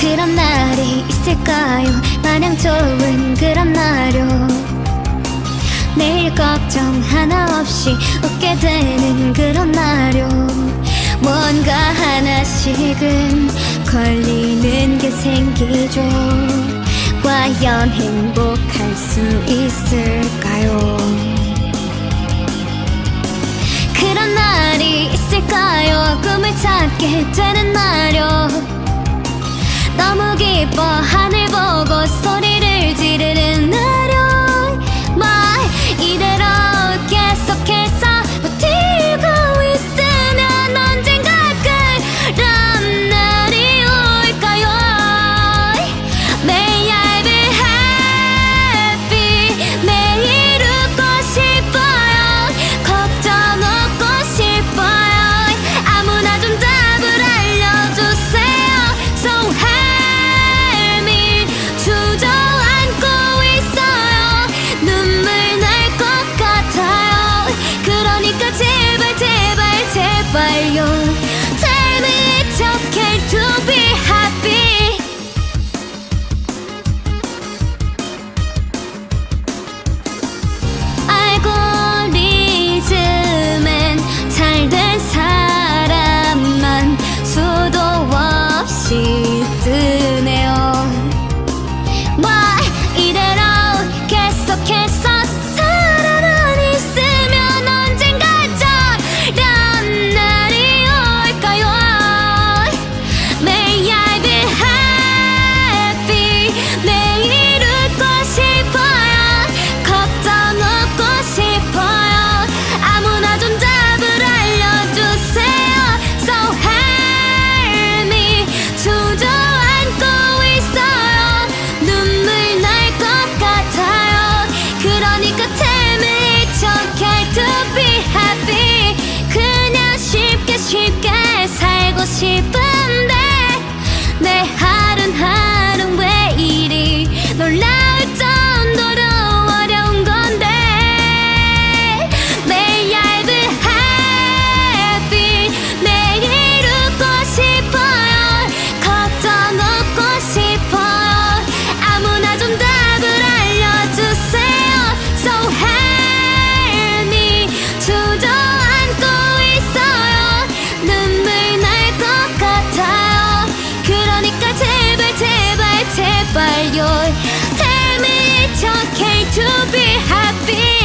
그런 날이 있을까요? 마냥 좋은 그런 날요 내일 걱정 하나 없이 웃게 되는 그런 날요 뭔가 하나씩은 걸리는 게 생기죠. 과연 행복할 수 있을까요? 그런 날이 있을까요? 꿈을 찾게 되는 날요 너무 기뻐 하늘 보고 Varios by your Tell me it's okay to be happy.